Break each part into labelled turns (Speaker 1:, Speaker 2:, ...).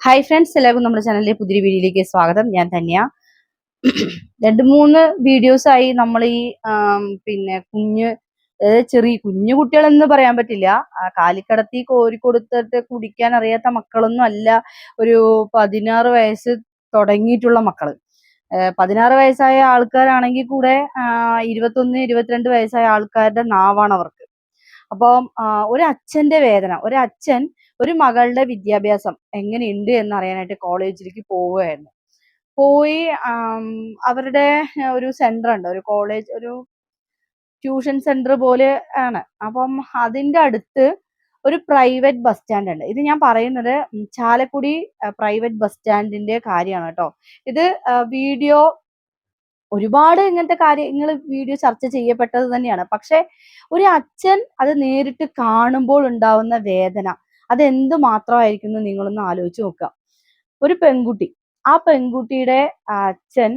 Speaker 1: Hi friends എല്ലാവർക്കും നമ്മുടെ ചാനലിലെ പുതിയ വീഡിയോയിലേക്ക് സ്വാഗതം. ഞാൻ തന്നെയാ. രണ്ട് മൂന്ന് വീഡിയോസായി നമ്മൾ ഈ പിന്നെ കുഞ്ഞ് ചെറിയ കുഞ്ഞു കുട്ടികളെന്ന് പറയാൻ പറ്റില്ല. കാലിക്കടത്തി കോരി കൊടുത്തിട്ട് കുടിക്കാൻ അറിയാത്ത മക്കളൊന്നും അല്ല. ഒരു പതിനാറ് വയസ്സ് തുടങ്ങിയിട്ടുള്ള മക്കൾ. ഏഹ് പതിനാറ് വയസ്സായ ആൾക്കാരാണെങ്കിൽ കൂടെ ഇരുപത്തൊന്ന് ഇരുപത്തിരണ്ട് വയസ്സായ ആൾക്കാരുടെ നാവാണ് അവർക്ക്. അപ്പം ഒരു അച്ഛന്റെ വേദന ഒരു അച്ഛൻ ഒരു മകളുടെ വിദ്യാഭ്യാസം എങ്ങനെയുണ്ട് എന്ന് അറിയാനായിട്ട് കോളേജിലേക്ക് പോവുകയായിരുന്നു. പോയി അവരുടെ ഒരു സെന്റർ ഉണ്ട്. ഒരു കോളേജ് ഒരു ട്യൂഷൻ സെന്റർ പോലെ ആണ്. അപ്പം അതിന്റെ അടുത്ത് ഒരു പ്രൈവറ്റ് ബസ് സ്റ്റാൻഡ് ഉണ്ട്. ഇത് ഞാൻ പറയുന്നത് ചാലക്കുടി പ്രൈവറ്റ് ബസ് സ്റ്റാൻഡിന്റെ കാര്യമാണ് കേട്ടോ. ഇത് വീഡിയോ ഒരുപാട് ഇങ്ങനത്തെ കാര്യങ്ങൾ വീഡിയോ ചർച്ച ചെയ്യപ്പെട്ടത് തന്നെയാണ്. പക്ഷെ ഒരു അച്ഛൻ അത് നേരിട്ട് കാണുമ്പോൾ ഉണ്ടാവുന്ന വേദന അത് എന്ത് മാത്രമായിരിക്കും എന്ന് നിങ്ങളൊന്ന് ആലോചിച്ച് നോക്കുക. ഒരു പെൺകുട്ടി. ആ പെൺകുട്ടിയുടെ അച്ഛൻ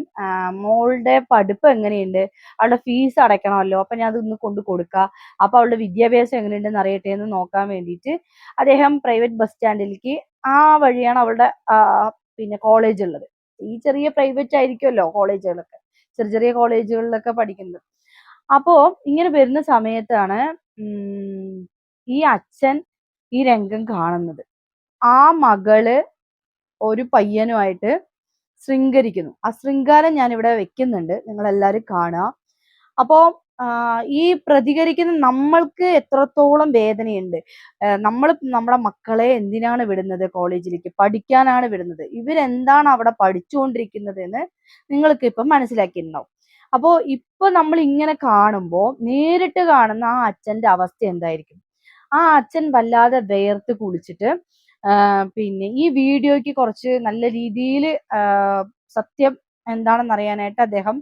Speaker 1: മോളുടെ പഠിപ്പ് എങ്ങനെയുണ്ട്? അവളുടെ ഫീസ് അടയ്ക്കണമല്ലോ. അപ്പൊ ഞാൻ അതൊന്ന് കൊണ്ട് കൊടുക്കുക അപ്പൊ അവളുടെ വിദ്യാഭ്യാസം എങ്ങനെയുണ്ടെന്ന് അറിയട്ടെ എന്ന് നോക്കാൻ വേണ്ടിയിട്ട് അദ്ദേഹം പ്രൈവറ്റ് ബസ് സ്റ്റാൻഡിലേക്ക് ആ വഴിയാണ് അവളുടെ പിന്നെ കോളേജ് ഉള്ളത്. ഈ ചെറിയ പ്രൈവറ്റ് ആയിരിക്കുമല്ലോ കോളേജുകളൊക്കെ ചെറിയ ചെറിയ കോളേജുകളിലൊക്കെ പഠിക്കുന്നത്. അപ്പോ ഇങ്ങനെ വരുന്ന സമയത്താണ് ഈ അച്ഛൻ ഈ രംഗം കാണുന്നത്. ആ മകൾ ഒരു പയ്യനുമായിട്ട് ശൃംഗരിക്കുന്നു. ആ ശൃംഗാരം ഞാൻ ഇവിടെ വെക്കുന്നുണ്ട്. നിങ്ങൾ എല്ലാവരും കാണുക. അപ്പോ ഈ പ്രതികരിക്കുന്ന നമ്മൾക്ക് എത്രത്തോളം വേദനയുണ്ട്? നമ്മൾ നമ്മുടെ മക്കളെ എന്തിനാണ് വിടുന്നത് കോളേജിലേക്ക്? പഠിക്കാനാണ് വിടുന്നത്? ഇവരെന്താണ് അവിടെ പഠിച്ചുകൊണ്ടിരിക്കുന്നത് എന്ന് നിങ്ങൾക്ക് ഇപ്പം മനസ്സിലാക്കിയിട്ടുണ്ടാവും. അപ്പോ ഇപ്പൊ നമ്മൾ ഇങ്ങനെ കാണുമ്പോൾ നേരിട്ട് കാണുന്ന ആ അച്ഛന്റെ അവസ്ഥ എന്തായിരിക്കും? ആ അച്ഛൻ വല്ലാതെ വേർത്ത് കുളിച്ചിട്ട് പിന്നെ ഈ വീഡിയോയ്ക്ക് കുറച്ച് നല്ല രീതിയിൽ സത്യം എന്താണെന്ന് അറിയാനായിട്ട് അദ്ദേഹം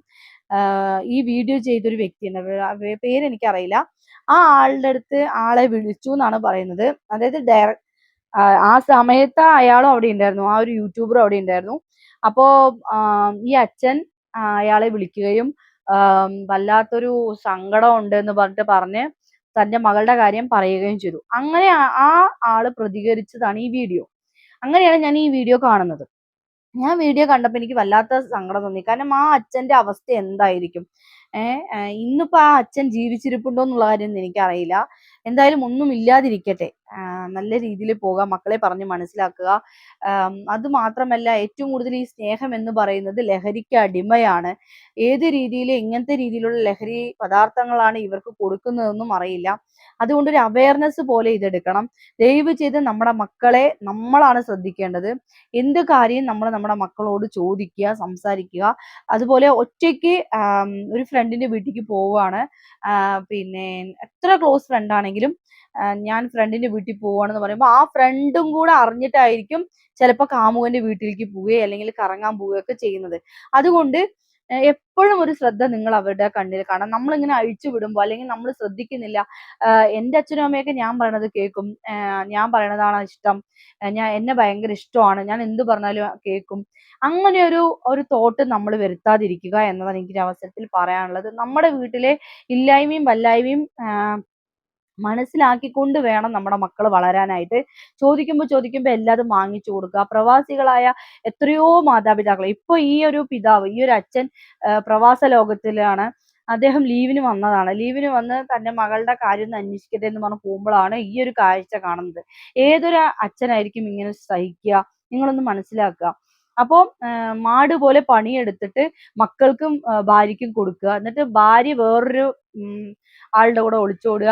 Speaker 1: ഈ വീഡിയോ ചെയ്തൊരു വ്യക്തിയാണ്. പേര് എനിക്കറിയില്ല. ആ ആളുടെ അടുത്ത് ആളെ വിളിച്ചു എന്നാണ് പറയുന്നത്. അതായത് ഡയറ ആ സമയത്ത് അയാളും അവിടെ ഉണ്ടായിരുന്നു. ആ ഒരു യൂട്യൂബർ അവിടെ ഉണ്ടായിരുന്നു. അപ്പോ ഈ അച്ഛൻ അയാളെ വിളിക്കുകയും വല്ലാത്തൊരു സങ്കടം ഉണ്ട് എന്ന് പറഞ്ഞിട്ട് പറഞ്ഞ് തന്റെ മകളുടെ കാര്യം പറയുകയും ചെയ്തു. അങ്ങനെ ആ- ആൾ പ്രതികരിച്ചതാണ് ഈ വീഡിയോ. അങ്ങനെയാണ് ഞാൻ ഈ വീഡിയോ കാണുന്നത്. ഞാൻ വീഡിയോ കണ്ടപ്പോ എനിക്ക് വല്ലാത്ത സങ്കടം തോന്നി. കാരണം ആ അച്ഛന്റെ അവസ്ഥ എന്തായിരിക്കും? ഏഹ് ഇന്നിപ്പോ ആ അച്ഛൻ ജീവിച്ചിരിപ്പുണ്ടോ എന്നുള്ള കാര്യം എനിക്കറിയില്ല. എന്തായാലും ഒന്നും ഇല്ലാതിരിക്കട്ടെ. നല്ല രീതിയിൽ പോകാം. മക്കളെ പറഞ്ഞ് മനസ്സിലാക്കുക. അത് മാത്രമല്ല ഏറ്റവും കൂടുതൽ ഈ സ്നേഹം എന്ന് പറയുന്നത് ലഹരിക്ക് അടിമയാണ്. ഏത് രീതിയിൽ എങ്ങനത്തെ രീതിയിലുള്ള ലഹരി പദാർത്ഥങ്ങളാണ് ഇവർക്ക് കൊടുക്കുന്നതെന്നും അറിയില്ല. അതുകൊണ്ട് ഒരു അവയർനെസ് പോലെ ഇതെടുക്കണം. ദയവ് ചെയ്ത് നമ്മുടെ മക്കളെ നമ്മളാണ് ശ്രദ്ധിക്കേണ്ടത്. എന്ത് കാര്യം നമ്മൾ നമ്മുടെ മക്കളോട് ചോദിക്കുക സംസാരിക്കുക. അതുപോലെ ഒറ്റയ്ക്ക് ഒരു ഫ്രണ്ടിന്റെ വീട്ടിലേക്ക് പോവുകയാണ് ആ, പിന്നെ എത്ര ക്ലോസ് ഫ്രണ്ട് ആണെങ്കിലും ഞാൻ ഫ്രണ്ടിന്റെ വീട്ടിൽ പോവാണെന്ന് പറയുമ്പോൾ ആ ഫ്രണ്ടും കൂടെ അറിഞ്ഞിട്ടായിരിക്കും ചിലപ്പോൾ കാമുകന്റെ വീട്ടിലേക്ക് പോവുകയോ അല്ലെങ്കിൽ കറങ്ങാൻ പോവുകയൊക്കെ ചെയ്യുന്നത്. അതുകൊണ്ട് എപ്പോഴും ഒരു ശ്രദ്ധ നിങ്ങൾ അവരുടെ കണ്ണിൽ കാണാം നമ്മളിങ്ങനെ അഴിച്ചു വിടുമ്പോൾ അല്ലെങ്കിൽ നമ്മൾ ശ്രദ്ധിക്കുന്നില്ല എന്റെ അച്ഛനും അമ്മയൊക്കെ ഞാൻ പറയണത് കേൾക്കും. ഞാൻ പറയണതാണ് ഇഷ്ടം. ഞാൻ എന്നെ ഭയങ്കര ഇഷ്ടമാണ്. ഞാൻ എന്ത് പറഞ്ഞാലും കേൾക്കും. അങ്ങനെ ഒരു ഒരു തോട്ട് നമ്മൾ വരുത്താതിരിക്കുക എന്നതാണ് എനിക്ക് അവസരത്തിൽ പറയാനുള്ളത്. നമ്മുടെ വീട്ടിലെ ഇല്ലായ്മയും വല്ലായ്മയും മനസ്സിലാക്കിക്കൊണ്ട് വേണം നമ്മുടെ മക്കൾ വളരാനായിട്ട്. ചോദിക്കുമ്പോൾ ചോദിക്കുമ്പോൾ എല്ലാതും വാങ്ങിച്ചു കൊടുക്കുക. പ്രവാസികളായ എത്രയോ മാതാപിതാക്കൾ ഇപ്പൊ ഈ ഒരു പിതാവ് ഈ ഒരു അച്ഛൻ പ്രവാസ ലോകത്തിലാണ് അദ്ദേഹം ലീവിന് വന്നതാണ്. ലീവിന് വന്ന് തന്റെ മകളുടെ കാര്യം ഒന്ന് അന്വേഷിക്കട്ടെ എന്ന് പറഞ്ഞ് പോകുമ്പോഴാണ് ഈ ഒരു കാഴ്ച കാണുന്നത്. ഏതൊരു അച്ഛനായിരിക്കും ഇങ്ങനെ സഹിക്കുക? നിങ്ങളൊന്ന് മനസ്സിലാക്കുക. അപ്പോൾ മാട് പോലെ പണിയെടുത്തിട്ട് മക്കൾക്കും ഭാര്യയ്ക്കും കൊടുക്കുക. എന്നിട്ട് ഭാര്യ വേറൊരു ആളുടെ കൂടെ ഒളിച്ചോടുക.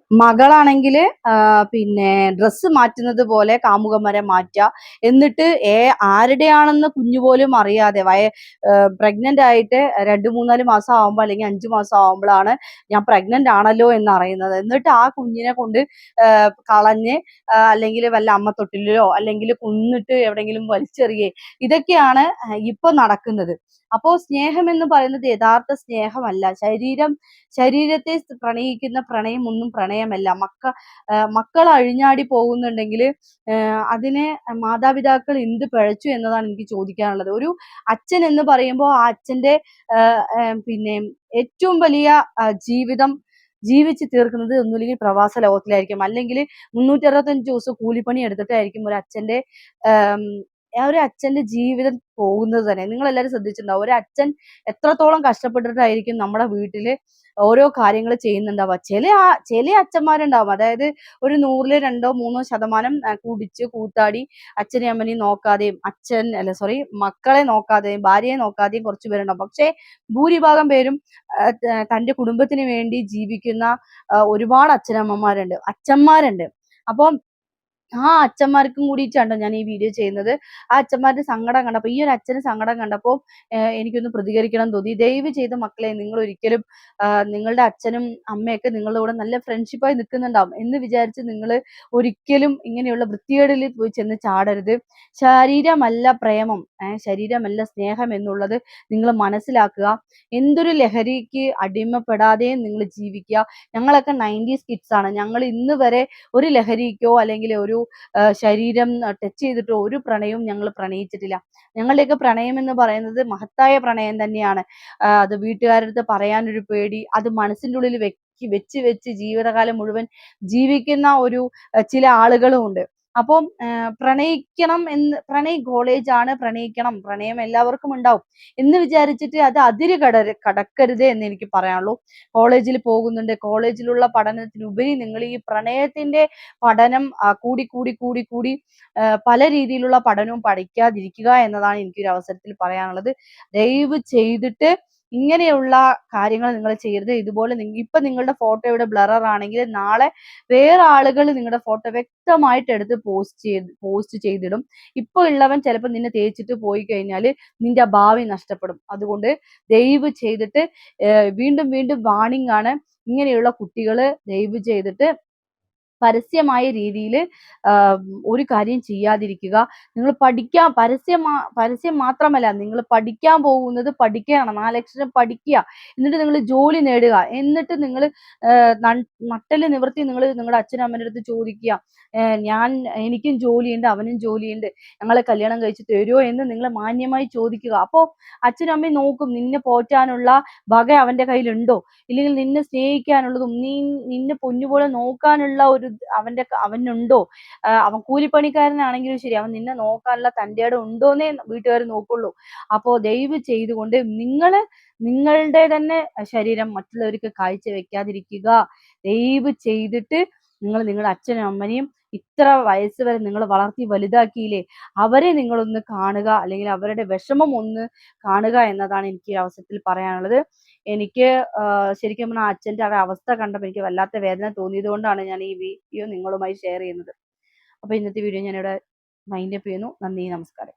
Speaker 1: മകളാണെങ്കിൽ പിന്നെ ഡ്രസ്സ് മാറ്റുന്നത് പോലെ കാമുകന്മാരെ മാറ്റുക എന്നിട്ട് ഏ ആരുടെയാണെന്ന് കുഞ്ഞു പോലും അറിയാതെ വയ പ്രഗ്നന്റ് ആയിട്ട് രണ്ട് മൂന്നാൽ മാസം ആവുമ്പോൾ അല്ലെങ്കിൽ അഞ്ചു മാസം ആവുമ്പോഴാണ് ഞാൻ പ്രഗ്നന്റ് ആണല്ലോ എന്ന് അറിയുന്നത്. എന്നിട്ട് ആ കുഞ്ഞിനെ കൊണ്ട് കളഞ്ഞ് അല്ലെങ്കിൽ വല്ല അമ്മ തൊട്ടിലോ അല്ലെങ്കിൽ കുന്നിട്ട് എവിടെയെങ്കിലും വലിച്ചെറിയേ. ഇതൊക്കെയാണ് ഇപ്പൊ നടക്കുന്നത്. അപ്പോൾ സ്നേഹം എന്ന് പറയുന്നത് യഥാർത്ഥ സ്നേഹമല്ല. ശരീരം ശരീരത്തെ പ്രണയിക്കുന്ന പ്രണയം ഒന്നും പ്രണയമല്ല മക്ക മക്കൾ അഴിഞ്ഞാടി പോകുന്നുണ്ടെങ്കിൽ അതിനെ മാതാപിതാക്കൾ എന്ത് പിഴച്ചു എന്നതാണ് എനിക്ക് ചോദിക്കാനുള്ളത്. ഒരു അച്ഛൻ എന്ന് പറയുമ്പോൾ ആ അച്ഛന്റെ പിന്നെ ഏറ്റവും വലിയ ജീവിതം ജീവിച്ച് തീർക്കുന്നത് ഒന്നുമില്ലെങ്കിൽ പ്രവാസ ലോകത്തിലായിരിക്കും. അല്ലെങ്കിൽ മുന്നൂറ്റി അറുപത്തഞ്ച് ദിവസം കൂലിപ്പണി എടുത്തിട്ടായിരിക്കും ഒരു അച്ഛന്റെ ആം, ഒരു അച്ഛന്റെ ജീവിതം പോകുന്നത് തന്നെ. നിങ്ങൾ എല്ലാവരും ശ്രദ്ധിച്ചിട്ടുണ്ടാവും. ഒരു അച്ഛൻ എത്രത്തോളം കഷ്ടപ്പെട്ടിട്ടായിരിക്കും നമ്മുടെ വീട്ടിൽ ഓരോ കാര്യങ്ങൾ ചെയ്യുന്നുണ്ടാവുക. ചില ചില അച്ഛന്മാരുണ്ടാവും. അതായത് ഒരു നൂറിൽ രണ്ടോ മൂന്നോ ശതമാനം കുടിച്ച് കൂത്താടി അച്ഛനെയും അമ്മനെയും നോക്കാതെയും അച്ഛൻ അല്ല സോറി മക്കളെ നോക്കാതെയും ഭാര്യയെ നോക്കാതെയും കുറച്ച് പേരുണ്ടാവും. പക്ഷേ ഭൂരിഭാഗം പേരും തന്റെ കുടുംബത്തിന് വേണ്ടി ജീവിക്കുന്ന ഒരുപാട് അച്ഛനമ്മമാരുണ്ട് അച്ഛന്മാരുണ്ട്. അപ്പം ആ അച്ഛന്മാർക്കും കൂടിയിട്ടാണ് ഞാൻ ഈ വീഡിയോ ചെയ്യുന്നത്? ആ അച്ഛന്മാരുടെ സങ്കടം കണ്ടപ്പോൾ ഈ ഒരു അച്ഛന് സങ്കടം കണ്ടപ്പോൾ എനിക്കൊന്ന് പ്രതികരിക്കണം തോന്നി. ദയവ് ചെയ്ത മക്കളെ നിങ്ങൾ ഒരിക്കലും നിങ്ങളുടെ അച്ഛനും അമ്മയൊക്കെ നിങ്ങളുടെ കൂടെ നല്ല ഫ്രണ്ട്ഷിപ്പായി നിൽക്കുന്നുണ്ടാവും എന്ന് വിചാരിച്ച് നിങ്ങൾ ഒരിക്കലും ഇങ്ങനെയുള്ള വൃത്തികേടിൽ പോയി ചെന്ന് ചാടരുത്. ശരീരമല്ല പ്രേമം ശരീരമല്ല സ്നേഹം എന്നുള്ളത് നിങ്ങൾ മനസ്സിലാക്കുക. എന്തൊരു ലഹരിക്ക് അടിമപ്പെടാതെയും നിങ്ങൾ ജീവിക്കുക. ഞങ്ങളൊക്കെ നയന്റീസ് കിഡ്സ് ആണ്. ഞങ്ങൾ ഇന്ന് വരെ ഒരു ലഹരിക്കോ അല്ലെങ്കിൽ ഒരു ശരീരം ടച്ച് ചെയ്തിട്ട് ഒരു പ്രണയവും ഞങ്ങൾ പ്രണയിച്ചിട്ടില്ല. ഞങ്ങളുടെയൊക്കെ പ്രണയം എന്ന് പറയുന്നത് മഹത്തായ പ്രണയം തന്നെയാണ്. അത് വീട്ടുകാരടുത്ത് പറയാനൊരു പേടി അത് മനസ്സിന്റെ ഉള്ളിൽ വെച്ച് വെച്ച് ജീവിതകാലം മുഴുവൻ ജീവിക്കുന്ന ഒരു ചില ആളുകളും ഉണ്ട്. അപ്പം പ്രണയിക്കണം എന്ന് പ്രണയ് കോളേജ് ആണ് പ്രണയിക്കണം പ്രണയം എല്ലാവർക്കും ഉണ്ടാവും എന്ന് വിചാരിച്ചിട്ട് അത് അതിര് കട കടക്കരുത് എന്ന് എനിക്ക് പറയാനുള്ളൂ. കോളേജിൽ പോകുന്നുണ്ട് കോളേജിലുള്ള പഠനത്തിനുപരി നിങ്ങൾ ഈ പ്രണയത്തിന്റെ പഠനം കൂടി കൂടി കൂടി കൂടി പല രീതിയിലുള്ള പഠനവും പഠിക്കാതിരിക്കുക എന്നതാണ് എനിക്കൊരു അവസരത്തിൽ പറയാനുള്ളത്. ദയവ് ചെയ്തിട്ട് ഇങ്ങനെയുള്ള കാര്യങ്ങൾ നിങ്ങൾ ചെയ്യരുത്. ഇതുപോലെ ഇപ്പൊ നിങ്ങളുടെ ഫോട്ടോ ഇവിടെ ബ്ലറർ ആണെങ്കിൽ നാളെ വേറെ ആളുകൾ നിങ്ങളുടെ ഫോട്ടോ വ്യക്തമായിട്ട് എടുത്ത് പോസ്റ്റ് ചെയ്ത് പോസ്റ്റ് ചെയ്തിടും. ഇപ്പൊ ഉള്ളവൻ ചിലപ്പോൾ നിന്നെ തേച്ചിട്ട് പോയി കഴിഞ്ഞാൽ നിന്റെ ഭാവി നഷ്ടപ്പെടും. അതുകൊണ്ട് ദയവ് ചെയ്തിട്ട് വീണ്ടും വീണ്ടും വാണിംഗ് ആണ്. ഇങ്ങനെയുള്ള കുട്ടികൾ ദയവ് ചെയ്തിട്ട് പരസ്യമായ രീതിയിൽ ഒരു കാര്യം ചെയ്യാതിരിക്കുക. നിങ്ങൾ പഠിക്കാൻ പരസ്യം മാ- പരസ്യം മാത്രമല്ല നിങ്ങൾ പഠിക്കാൻ പോകുന്നത് പഠിക്കുകയാണ്. നാലക്ഷരം പഠിക്കുക. എന്നിട്ട് നിങ്ങൾ ജോലി നേടുക. എന്നിട്ട് നിങ്ങൾ നട്ടൽ നിവർത്തി നിങ്ങൾ നിങ്ങളുടെ അച്ഛനും അമ്മേന്റെ അടുത്ത് ചോദിക്കുക. ഞാൻ എനിക്കും ജോലിയുണ്ട് അവനും ജോലിയുണ്ട്. ഞങ്ങളെ കല്യാണം കഴിച്ച് തരുമോ എന്ന് നിങ്ങൾ മാന്യമായി ചോദിക്കുക. അപ്പോൾ അച്ഛനും അമ്മയും നോക്കും നിന്നെ പോറ്റാനുള്ള വക അവന്റെ കയ്യിലുണ്ടോ? ഇല്ലെങ്കിൽ നിന്നെ സ്നേഹിക്കാനുള്ളതും നീ നിന്നെ പൊന്നുപോലെ നോക്കാനുള്ള ഒരു അവന്റെ അവനുണ്ടോ? അവൻ കൂലിപ്പണിക്കാരനാണെങ്കിലും ശരി അവൻ നിന്നെ നോക്കാനുള്ള തന്റെ ഇടം ഉണ്ടോന്നേ വീട്ടുകാർ നോക്കുള്ളൂ. അപ്പോ ദയവ് ചെയ്തുകൊണ്ട് നിങ്ങൾ നിങ്ങളുടെ തന്നെ ശരീരം മറ്റുള്ളവർക്ക് കാഴ്ച വെക്കാതിരിക്കുക ദയവ് ചെയ്തിട്ട് നിങ്ങൾ നിങ്ങളുടെ അച്ഛനും അമ്മനെയും ഇത്ര വയസ്സ് വരെ നിങ്ങൾ വളർത്തി വലുതാക്കിയില്ലേ അവരെ നിങ്ങളൊന്ന് കാണുക അല്ലെങ്കിൽ അവരുടെ വിഷമം ഒന്ന് കാണുക എന്നതാണ് എനിക്ക് ഈ അവസരത്തിൽ പറയാനുള്ളത്. എനിക്ക് ശരിക്കും പറഞ്ഞാൽ അച്ഛന്റെ ആ അവസ്ഥ കണ്ടപ്പോൾ എനിക്ക് വല്ലാത്ത വേദന തോന്നിയത് കൊണ്ടാണ് ഞാൻ ഈ വീഡിയോ നിങ്ങളുമായി ഷെയർ ചെയ്യുന്നത്. അപ്പോൾ ഇന്നത്തെ വീഡിയോ ഞാനിവിടെ മൈൻഡപ്പ് ചെയ്യുന്നു. നന്ദി നമസ്കാരം.